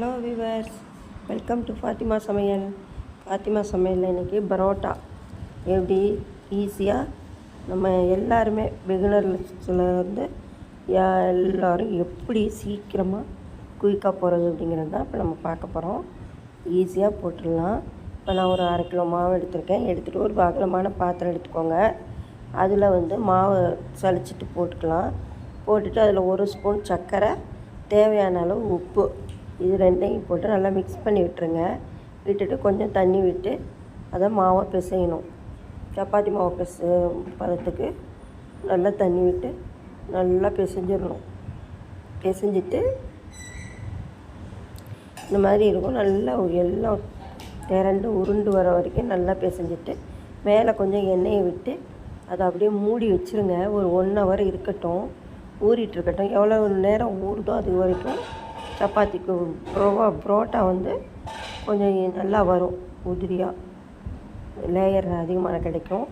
Hello viewers welcome to Fathima சமையல் ஃபாத்திமா சமையலில் இன்றைக்கி பரோட்டா. எப்படி? ஈஸியாக நம்ம எல்லாருமே பிகினர்ஸில் இருந்து யா- எப்படி சீக்கிரமாக குயிக்காக போகிறது அப்படிங்கிறது தான் இப்போ நம்ம பார்க்க போகிறோம் ஈஸியாக போட்டுடலாம். இப்போ நான் ஒரு அரை கிலோ மாவு எடுத்திருக்கேன். எடுத்துகிட்டு ஒரு அகலமான பாத்திரம் எடுத்துக்கோங்க. அதில் வந்து மாவு சலிச்சிட்டு போட்டுக்கலாம். போட்டுட்டு அதில் ஒரு ஸ்பூன் சர்க்கரை தேவையான அளவு உப்பு. இது ரெண்டையும் போட்டு நல்லா மிக்ஸ் பண்ணி விட்டுருங்க. விட்டுட்டு கொஞ்சம் தண்ணி விட்டு அதை மாவை பிசையணும். சப்பாத்தி மாவு பிச பதத்துக்கு நல்லா தண்ணி விட்டு நல்லா பிசைஞ்சிடணும். பிசைஞ்சிட்டு இந்த மாதிரி இருக்கும். நல்லா எல்லாம் திரண்டு உருண்டு வர வரைக்கும் நல்லா பிசைஞ்சிட்டு மேலே கொஞ்சம் எண்ணெயை விட்டு அதை அப்படியே மூடி வச்சுருங்க. ஒரு ஒன் ஹவர் இருக்கட்டும். ஊறிட்டு இருக்கட்டும். எவ்வளோ நேரம் ஊறுதோ அது வரைக்கும் சப்பாத்திக்கு ப்ரோவா புரோட்டா வந்து கொஞ்சம் நல்லா வரும் உதிரியாக லேயர் அதிகமாக கிடைக்கும்.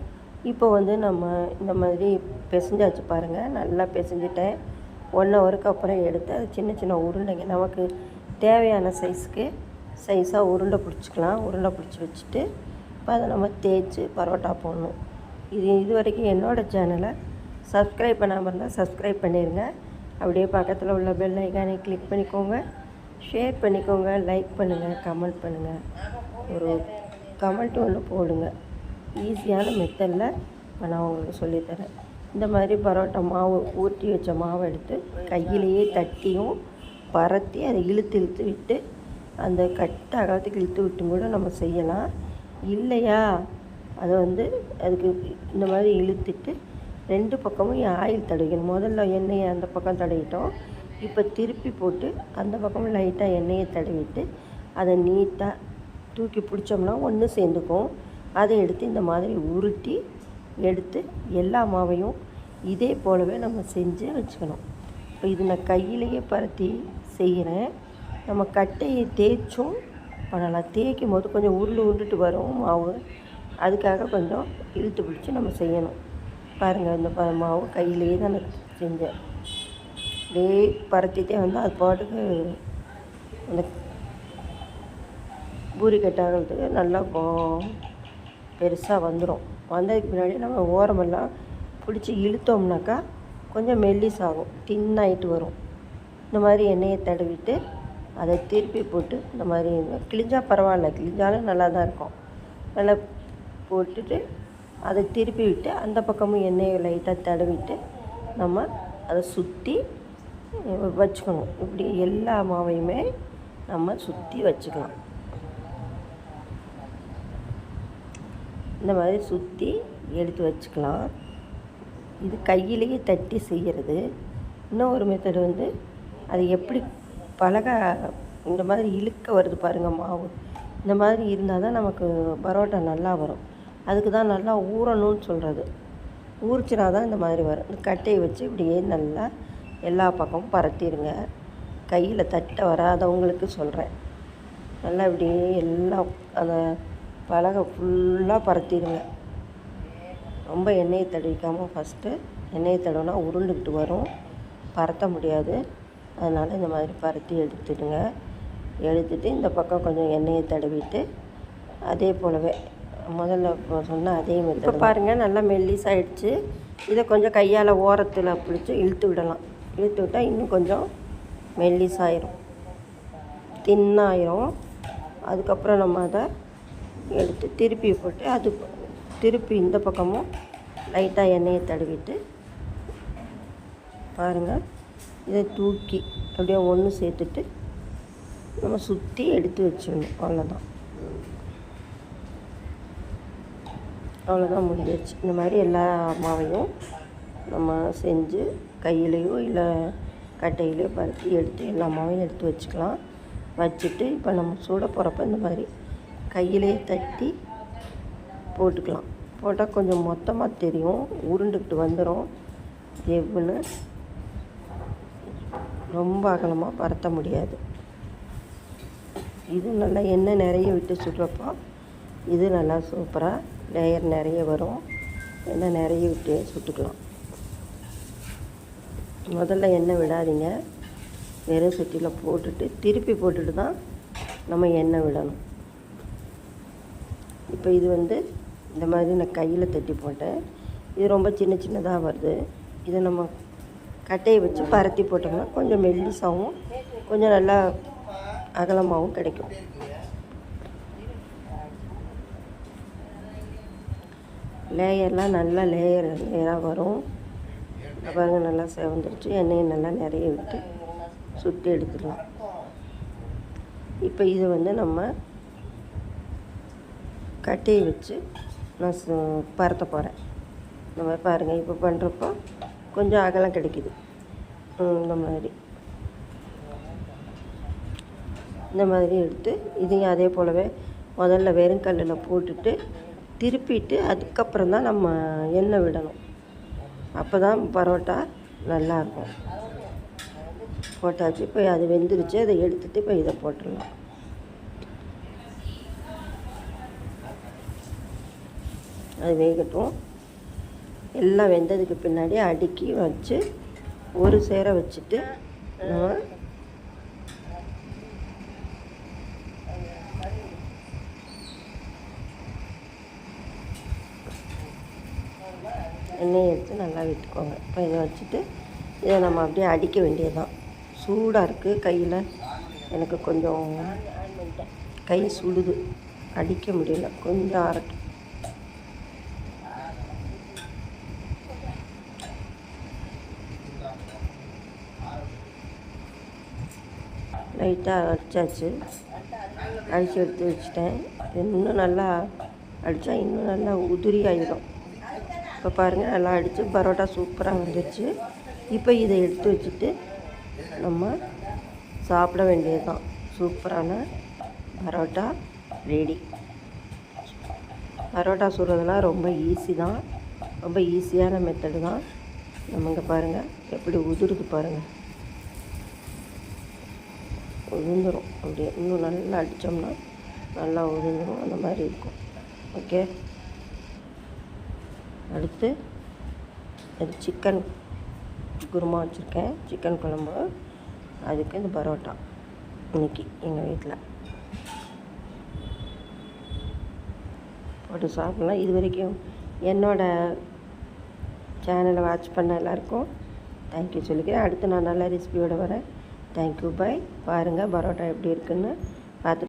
இப்போ வந்து நம்ம இந்த மாதிரி பிசைஞ்சாச்சு பாருங்கள் நல்லா பிசைஞ்சிட்டேன். ஒன் ஹவருக்கு அப்புறம் எடுத்து அது சின்ன சின்ன உருண்டைங்க. நமக்கு தேவையான சைஸ்க்கு சைஸாக உருண்டை பிடிச்சிக்கலாம். உருண்டை பிடிச்சி வச்சுட்டு இப்போ அதை நம்ம தேய்ச்சி பரோட்டா போடணும். இது இது வரைக்கும் என்னோடய சேனலை சப்ஸ்கிரைப் பண்ணாமல் இருந்தால் சப்ஸ்கிரைப் பண்ணிடுங்க அப்படியே பக்கத்தில் உள்ள பெல் ஐக்கானை கிளிக் பண்ணிக்கோங்க. ஷேர் பண்ணிக்கோங்க லைக் பண்ணுங்கள் கமெண்ட் பண்ணுங்கள் ஒரு கமெண்ட் ஒன்று போடுங்க. ஈஸியான மெத்தடில் இப்போ நான் உங்களுக்கு சொல்லித்தரேன் இந்த மாதிரி பரோட்டா மாவு ஊற்றி வச்ச மாவை எடுத்து கையிலேயே தட்டியும் பரத்தி அதை இழுத்து இழுத்து விட்டு அந்த கட்ட அகலத்துக்கு இழுத்து விட்டும் கூட நம்ம செய்யலாம். இல்லையா? அதை வந்து அதுக்கு இந்த மாதிரி இழுத்துட்டு ரெண்டு பக்கமும் ஆயில் தடவிக்கணும். முதல்ல எண்ணெயை அந்த பக்கம் தடவிட்டோம். இப்போ திருப்பி போட்டு அந்த பக்கமும் லைட்டாக எண்ணெயை தடவிட்டு அதை நீட்டாக தூக்கி பிடிச்சோம்னா ஒன்று சேர்ந்துக்கும். அதை எடுத்து இந்த மாதிரி உருட்டி எடுத்து எல்லா மாவையும் இதே போலவே நம்ம செஞ்சு வச்சுக்கணும். இப்போ இது நான் கையிலேயே பரத்தி செய்கிறேன் நம்ம கட்டையை தேய்ச்சும் பண்ணலாம். தேய்க்கும் போது கொஞ்சம் உருண்டு உருண்டுட்டு வரும் மாவு. அதுக்காக கொஞ்சம் இழுத்து பிடிச்சி நம்ம செய்யணும். பாருங்கள் இந்த மாவு கையிலேயே தான் நான் செஞ்சேன். அப்படியே பறத்திட்டே வந்து அது பாட்டுக்கு அந்த பூரி கட்டாகிறதுக்கு நல்லா பெருசாக வந்துடும் வந்ததுக்கு பின்னாடி நம்ம ஓரமெல்லாம் பிடிச்சி இழுத்தோம்னாக்கா கொஞ்சம் மெல்லிஸ் ஆகும் தின்னாயிட்டு வரும். இந்த மாதிரி எண்ணெயை தடவிட்டு அதை திருப்பி போட்டு இந்த மாதிரி கிழிஞ்சால் பரவாயில்ல கிழிஞ்சாலும் நல்லா தான் இருக்கும். நல்லா போட்டுட்டு அதை திருப்பி விட்டு அந்த பக்கமும் எண்ணெயை லைட்டாக தடவிட்டு நம்ம அதை சுற்றி வச்சுக்கணும். இப்படி எல்லா மாவையுமே நம்ம சுற்றி வச்சுக்கலாம். இந்த மாதிரி சுற்றி எடுத்து வச்சுக்கலாம். இது கையிலேயே தட்டி செய்கிறது. இன்னும் ஒரு மெத்தடு வந்து அது எப்படி பலகா இந்த மாதிரி இழுக்க வருது பாருங்கள் மாவு. இந்த மாதிரி இருந்தால் தான் நமக்கு பரோட்டா நல்லா வரும். அதுக்கு தான் நல்லா ஊறணும்னு சொல்கிறது ஊறிச்சினா தான் இந்த மாதிரி வரும். இந்த கட்டையை வச்சு இப்படியே நல்லா எல்லா பக்கமும் பரத்திடுங்க கையில் தட்ட வராதவங்களுக்கு சொல்கிறேன் நல்லா இப்படியே எல்லாம் அந்த பலகை ஃபுல்லாக பரத்திடுங்க ரொம்ப எண்ணெயை தடவிக்காமல் ஃபஸ்ட்டு எண்ணெயை தடவினா உருண்டுக்கிட்டு வரும். பரத்த முடியாது. அதனால் இந்த மாதிரி பரத்தி எடுத்துடுங்க. எடுத்துட்டு இந்த பக்கம் கொஞ்சம் எண்ணெயை தடவிட்டு அதே போலவே முதல்ல சொன்ன அதே மெத்தட் இப்போ பாருங்கள் நல்லா மெல்லிஸ் ஆயிடுச்சு இதை கொஞ்சம் கையால் ஓரத்தில் பிடிச்சி இழுத்து விடலாம். இழுத்து விட்டால் இன்னும் கொஞ்சம் மெல்லிஸ் ஆயிரும் தின்னாயிரும். அதுக்கப்புறம் நம்ம அதை எடுத்து திருப்பி போட்டு அது திருப்பி இந்த பக்கமும் லைட்டாக எண்ணெயை தடவிட்டு பாருங்கள் இதை தூக்கி அப்படியே ஒன்று சேர்த்துட்டு நம்ம சுற்றி எடுத்து வச்சிடணும். அவ்வளோதான் அவ்வளோதான் முடிஞ்சிருச்சு. இந்த மாதிரி எல்லா மாவையும் நம்ம செஞ்சு கையிலையோ இல்லை கட்டையிலையோ பருத்தி எடுத்து எல்லா மாவையும் எடுத்து வச்சுக்கலாம். வச்சுட்டு இப்போ நம்ம சூட போகிறப்ப இந்த மாதிரி கையிலே தட்டி போட்டுக்கலாம். போட்டால் கொஞ்சம் மொத்தமாக தெரியும். உருண்டுக்கிட்டு வந்துடும் எவ்வளோ ரொம்ப அகலமாக பரத்த முடியாது. இது நல்லா எண்ணெய் நிறைய விட்டு சுடுறப்போ இது நல்லா சூப்பராக லேயர் நிறைய வரும். எண்ணெய் நிறைய விட்டு சுட்டுக்கலாம். முதல்ல எண்ணெய் விடாதீங்க. வெறும் சட்டியில் போட்டுட்டு திருப்பி போட்டுட்டு தான் நம்ம எண்ணெய் விடணும். இப்போ இது வந்து இந்த மாதிரி நான் கையில் தட்டி போட்டேன். இது ரொம்ப சின்ன சின்னதாக வருது. இதை நம்ம கட்டையை வச்சு பரத்தி போட்டோம்னா கொஞ்சம் மெல்லிசாகவும் கொஞ்சம் நல்லா அகலமாகவும் கிடைக்கும். லேயர்லாம் நல்லா லேயர் லேயராக வரும். பாருங்கள் பாருங்க நல்லா செவந்துருச்சு. எண்ணெயை நல்லா நிறைய விட்டு சுற்றி எடுத்துடலாம். இப்போ இது வந்து நம்ம கட்டியை வச்சு நான் பரத்த போகிறேன் இந்த மாதிரி பாருங்கள் இப்போ பண்ணுறப்போ கொஞ்சம் அகலம் கிடைக்குது. இந்த மாதிரி. இந்த மாதிரி எடுத்து இதையும் அதே போலவே முதல்ல வெறும் கல்லில் போட்டுட்டு திருப்பிட்டு அதுக்கப்புறம் தான் நம்ம எண்ணெய் விடணும். அப்போ தான் பரோட்டா நல்லாயிருக்கும் போட்டாச்சு. இப்போ அது வெந்துருச்சு. அதை எடுத்துகிட்டு இப்போ இதை போட்டுடலாம். அது வேகட்டும். எல்லாம் வெந்ததுக்கு பின்னாடி அடுக்கி வச்சு ஒரு சேர வச்சுட்டு நம்ம எண்ணெயை எடுத்து நல்லா விட்டுக்கோங்க. இப்போ இதை வச்சுட்டு இதை நம்ம அப்படியே அடிக்க வேண்டியதுதான். சூடாக இருக்குது கையில். எனக்கு கொஞ்சம் கை சுடுது. அடிக்க முடியல. கொஞ்சம் அரைக்கும் லைட்டாக அடிச்சாச்சு அடித்து எடுத்து வச்சுட்டேன். இன்னும் நல்லா அடித்தா இன்னும் நல்லா உதிரி ஆயிடும். இப்போ பாருங்கள் நல்லா அடித்து பரோட்டா சூப்பராக வந்துச்சு இப்போ இதை எடுத்து வச்சுட்டு நம்ம சாப்பிட வேண்டியது தான் சூப்பரான பரோட்டா ரெடி பரோட்டா சுடுறதுலாம் ரொம்ப ஈஸி தான். ரொம்ப ஈஸியான மெத்தடு தான். நம்ம இங்கே பாருங்கள் எப்படி உதிருது பாருங்கள் உதிர்ந்துடும் அப்படியே இன்னும் நல்லா அடித்தோம்னா நல்லா உதிர்ந்துடும் அந்த மாதிரி இருக்கும். ஓகே அடுத்து அது சிக்கன் குருமா வச்சுருக்கேன். சிக்கன் குழம்பு. அதுக்கு இந்த பரோட்டா. இன்னைக்கு எங்கள் வீட்டில் போட்டு சாப்பிட்லாம். இது வரைக்கும் என்னோடய சேனலை வாட்ச் பண்ண எல்லாருக்கும் தேங்க்யூ சொல்லிக்கிறேன். அடுத்து நான் நல்ல ரெசிபியோடு வரேன். தேங்க்யூ பாய் பாருங்கள் பரோட்டா எப்படி இருக்குன்னு.